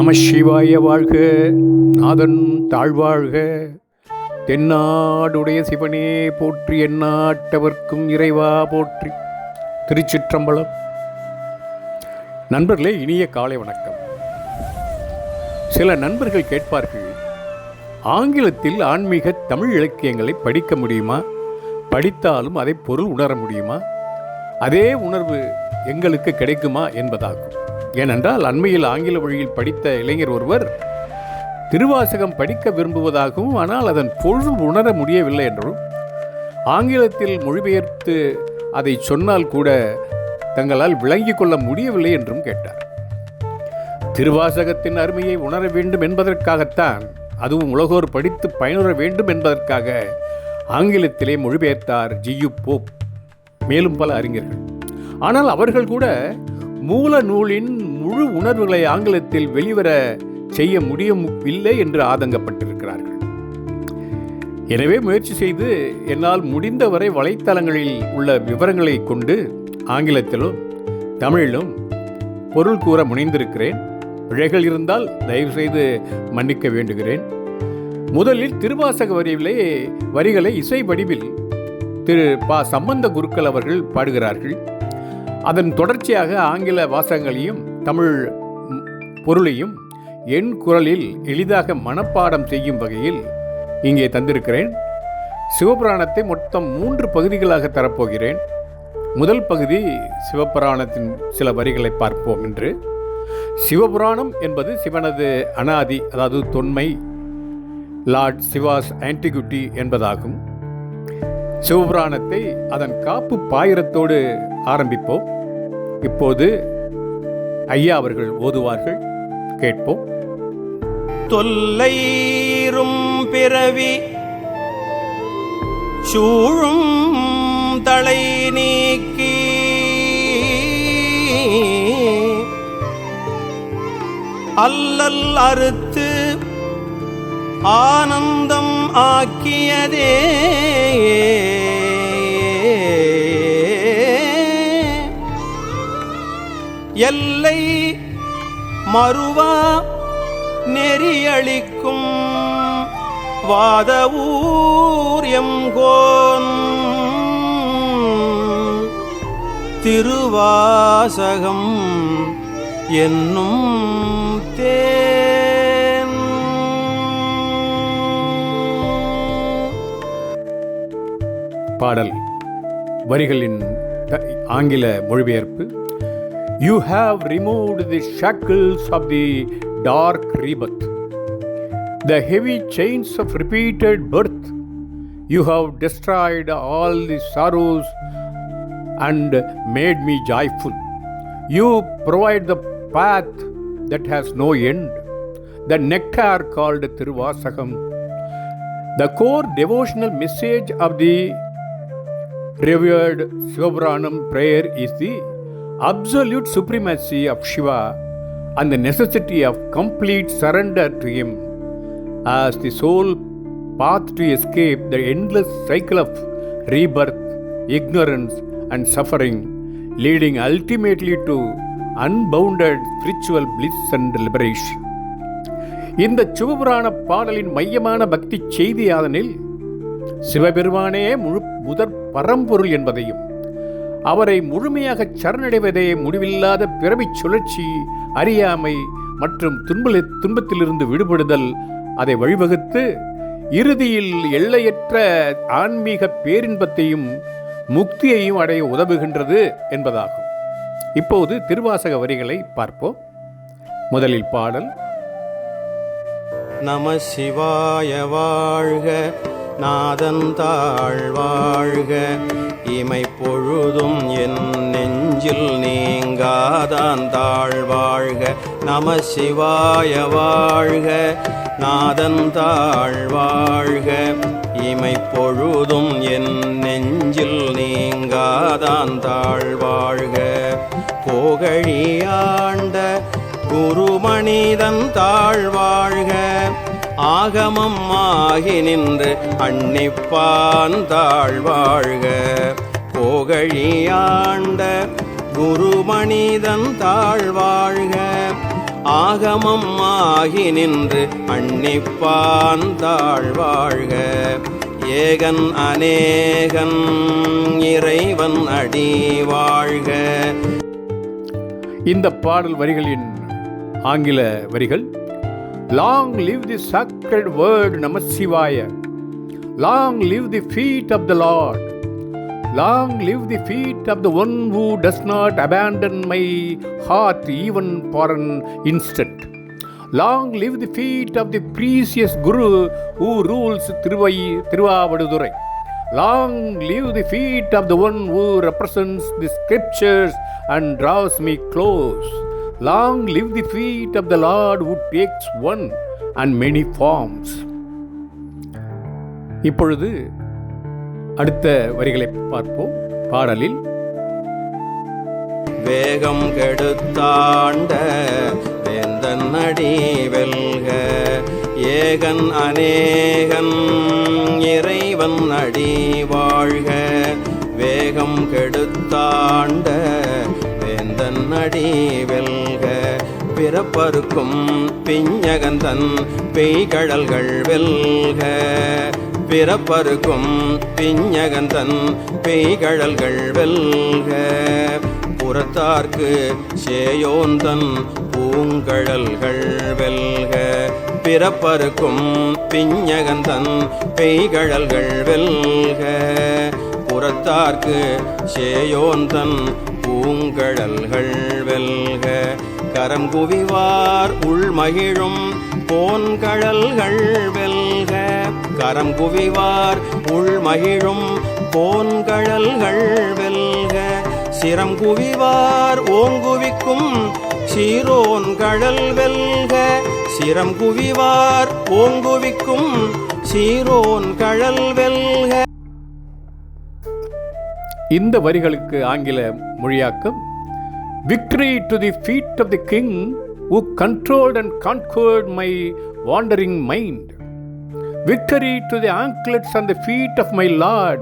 நம சிவாய வாழ்க. நாதன் தாழ்வாழ்க. தென்னாடுடைய சிவனே போற்றி எந்நாட்டவர்க்கும் இறைவா போற்றி. திருச்சிற்றம்பலம். நண்பர்களே இனிய காலை வணக்கம். சில நண்பர்கள் கேட்பார்கள் ஆங்கிலத்தில் ஆன்மீக தமிழ் இலக்கியங்களை படிக்க முடியுமா? படித்தாலும் அதை பொருள் உணர முடியுமா? அதே உணர்வு எங்களுக்கு கிடைக்குமா என்பதாகும். ஏனென்றால் அண்மையில் ஆங்கில வழியில் படித்த இளைஞர் ஒருவர் திருவாசகம் படிக்க விரும்புவதாகவும் ஆனால் அதன் பொருள் உணர முடியவில்லை என்றும் ஆங்கிலத்தில் மொழிபெயர்த்து அதை சொன்னால் கூட தங்களால் விளங்கிக் கொள்ள முடியவில்லை என்றும் கேட்டார். திருவாசகத்தின் அருமையை உணர வேண்டும் என்பதற்காகத்தான் அதுவும் உலகோர் படித்து பயனுற வேண்டும் என்பதற்காக ஆங்கிலத்திலே மொழிபெயர்த்தார் ஜியு போப். மேலும் பல அறிஞர்கள். ஆனால் அவர்கள் கூட மூல நூலின் முழு உணர்வுகளை ஆங்கிலத்தில் வெளிவர செய்ய முடியும் இல்லை என்று ஆதங்கப்பட்டிருக்கிறார்கள். எனவே முயற்சி செய்து என்னால் முடிந்தவரை வலைத்தளங்களில் உள்ள விவரங்களை கொண்டு ஆங்கிலத்திலும் தமிழிலும் பொருள் கூற முனைந்திருக்கிறேன். பிழைகள் இருந்தால் தயவு செய்து மன்னிக்க வேண்டுகிறேன். முதலில் திருவாசக வரியிலே வரிகளை இசை வடிவில் திரு பா. சம்பந்த குருக்கள் அவர்கள் பாடுகிறார்கள். அதன் தொடர்ச்சியாக ஆங்கில வாசகங்களையும் தமிழ் பொருளையும் என் குரலில் எளிதாக மனப்பாடம் செய்யும் வகையில் இங்கே தந்திருக்கிறேன். சிவபுராணத்தை மொத்தம் மூன்று பகுதிகளாக தரப்போகிறேன். முதல் பகுதி சிவபுராணத்தின் சில வரிகளை பார்ப்போம் என்று. சிவபுராணம் என்பது சிவனது அனாதி அதாவது தொன்மை லார்ட் சிவாஸ் ஆன்டிகுட்டி என்பதாகும். சிவபுராணத்தை அதன் காப்பு பாயிரத்தோடு ஆரம்பிப்போம். இப்போது ஐயா அவர்கள் ஓதுவார்கள். கேட்போம். தொல்லைரும் பிறவி சூழும் தலை நீக்கி அல்லல் அறுத்து ஆனந்தம் ஆக்கியதே. எல்லை மறுவா நெறியளிக்கும் வாதவூர் எங்கோன் திருவாசகம் என்னும் தேன். பாடல் வரிகளின் ஆங்கில மொழிபெயர்ப்பு You have removed the shackles of the dark rebirth, the heavy chains of repeated birth. You have destroyed all the sorrows and made me joyful. You provide the path that has no end, the nectar called Tiruvasakam. The core devotional message of the revered Shivabranam prayer is the absolute supremacy of Shiva and the necessity of complete surrender to him as the soul path to escape the endless cycle of rebirth ignorance and suffering leading ultimately to unbounded spiritual bliss and liberation இந்த சிவபுராண பாடலின் மையமான பக்தி செய்தியாதனில் சிவபெருமானே முழு முதற் பரம்பொருள் என்பதையும் அவரை முழுமையாக சரணடைவதே முடிவில்லாத பிறவிச் சுழற்சி அறியாமை மற்றும் துன்ப துன்பத்திலிருந்து விடுபடுதல். அதை வழிவகுத்து இறுதியில் எல்லையற்ற ஆன்மீக பேரின்பத்தையும் முக்தியையும் அடைய உதவுகின்றது என்பதாகும். இப்போது திருவாசக வரிகளை பார்ப்போம். முதலில் பாடல். நம சிவாய வாழ்க. நாதந்தாள் வாழ்க. இமை பொழுதும் என் நெஞ்சில் நீங்காதாந்தாழ் வாழ்க. நம சிவாய வாழ்க. நாதந்தாள் வாழ்க. இமை பொழுதும் என் நெஞ்சில் நீங்காதாந்தாழ் வாழ்க. போகழியாண்ட குருமணிதன் தாழ்வாழ்க ஆகமம் ஆகி நின்று அன்னிப்பான் தாழ்வாழ்க. போகழியாண்ட குருமணிதன் தாழ்வாழ்க. ஆகமம் ஆகி நின்று அன்னிப்பான் தாழ்வாழ்க. ஏகன் அநேகன் இறைவன் அடி வாழ்க இந்த பாடல் வரிகளின் ஆங்கில வரிகள் long live the sacred word Nama Shivaya long live the feet of the lord long live the feet of the one who does not abandon my heart even for an instant long live the feet of the precious guru who rules திருவை Thiruvavaduthurai long live the feet of the one who represents the scriptures and draws me close long live the feet of the lord would takes one and many forms இப்பொழுது அடுத்த வரிகளை பார்ப்போம். பாடலில் வேகம் கெடுத்தாண்ட வேந்தன் அடி வெல்க ஏகன் அநேகன் இறைவன் அடி வாழ்க. வேகம் கெடுத்தாண்ட நடி வெல்க. பிறப்பருக்கும் பிஞ்சகந்தன் பெய்கடல்கள் வெல்க. பிறப்பருக்கும் பிஞ்சகந்தன் பெய்கடல்கள் வெல்க. புறத்தார்க்கு சேயோந்தன் பூங்கடல்கள் வெல்க. பிறப்பருக்கும் பிஞ்சகந்தன் பெய்கடல்கள் வெல்க. புறத்தார்க்கு சேயோந்தன் பூங்கழல்கள் வெல்க. கரம் குவிவார் உள்மகிழும் போன்கழல்கள் வெல்க. கரம் குவிவார் உள்மகிழும் போன்கழல்கள் வெல்க. சிரம் குவிவார் ஓங்குவிக்கும் சீரோன் கடல் வெல்க. சிரம் குவிவார் ஓங்குவிக்கும் சீரோன் கடல் வெல்க. இந்த வரிகளுக்கு ஆங்கில மொழியாக்கம் victory to the feet of the king who controlled and conquered my wandering mind victory to the anklets and the feet of my lord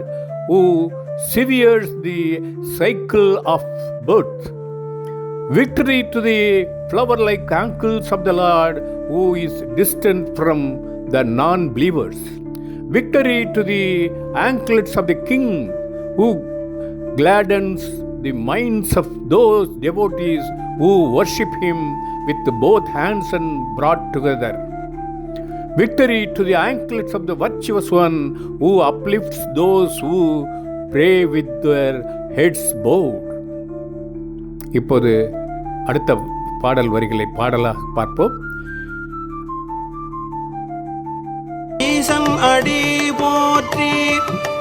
who severes the cycle of birth victory to the flower like ankles of the lord who is distant from the non believers victory to the anklets of the king who gladdens the minds of those devotees who worship him with both hands and brought together. Victory to the anklets of the virtuous one who uplifts those who pray with their heads bowed. இப்போது அடுத்த பாடல் வரிகளை பாடலாக பார்ப்போம் ஈசன் அடி போற்றி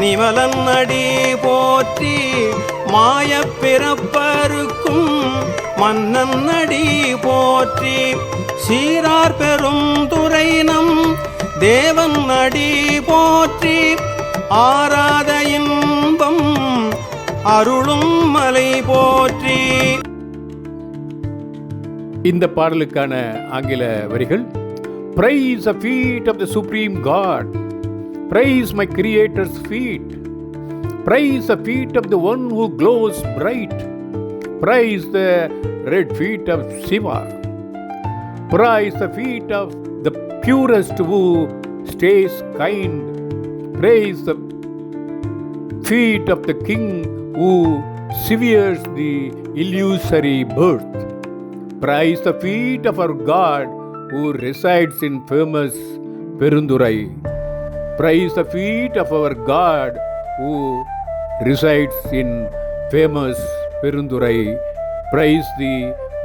நிமலன் அடி போற்றி மாய பிறப்பருக்கும் மன்னன் அடி போற்றி. சீரார் பெரும் துறைனம் தேவன் அடி போற்றி. ஆராத இன்பம் அருளும் மலை போற்றி. இந்த பாடலுக்கான ஆங்கில வரிகள் praise a feet of the supreme god Praise my Creator's feet. Praise the feet of the one who glows bright. Praise the red feet of Shiva. Praise the feet of the purest who stays kind. Praise the feet of the king who severs the illusory birth. Praise the feet of our God who resides in famous Perundurai. Praise the feet of our God who resides in famous Perundurai. Praise the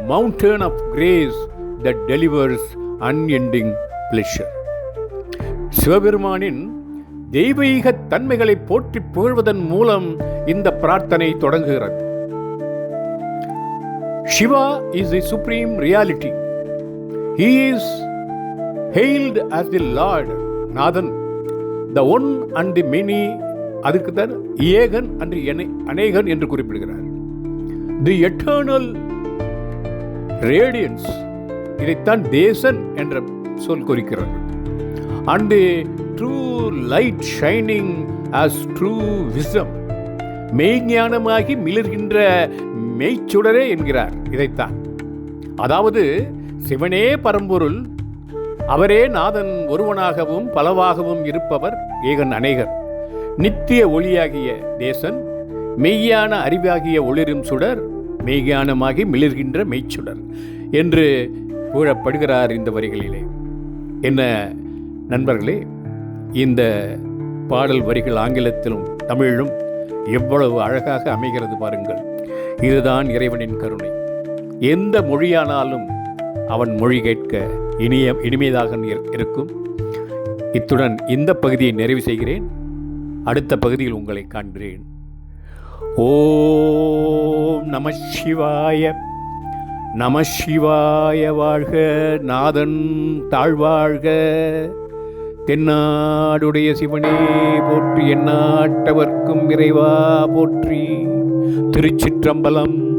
mountain of grace that delivers unending pleasure. சிவபெருமானின் தெய்வீக தன்மைகளை போற்றி புகழ்வதன் மூலம் இந்த பிரார்த்தனை தொடங்குகிறது Shiva is the supreme reality he is hailed as the Lord, Nathan the one and the many அதுக்கு தான் ஏகன் அன்று அநேகன் என்று குறிப்பிடுகிறார். தி எட்டர்னல் ரேடியன்ஸ் இதைத்தான் தேசன் என்ற சொல் குறிக்கிறது. And true light shining as true wisdom மெய்ஞானமாகி மிளர்கின்ற மெய்ச்சுடரே என்கிறார். இதைத்தான். அதாவது சிவனே பரம்பொருள் அவரே நாதன் ஒருவனாகவும் பலவாகவும் இருப்பவர் ஏகன் அநேகர். நித்திய ஒளியாகிய தேசன் மெய்யான அறிவாகிய ஒளிரும் சுடர் மெய்ஞானமாகி மிளிர்கின்ற மெய்ச்சுடர் என்று கூறப்படுகிறார் இந்த வரிகளிலே. என்ன நண்பர்களே இந்த பாடல் வரிகள் ஆங்கிலத்திலும் தமிழிலும் எவ்வளவு அழகாக அமைகிறது பாருங்கள். இதுதான் இறைவனின் கருணை. எந்த மொழியானாலும் அவன் மொழி கேட்க இனிய இனிமையாக இரு- இருக்கும். இத்துடன் இந்த பகுதியை நிறைவு செய்கிறேன். அடுத்த பகுதியில் உங்களை காண்கிறேன். ஓம் நம சிவாய. நம சிவாய வாழ்க. நாதன் தாழ்வாழ்க. தென்னாடுடைய சிவனே போற்றி எந்நாட்டவர்க்கும் இறைவா போற்றி. திருச்சிற்றம்பலம்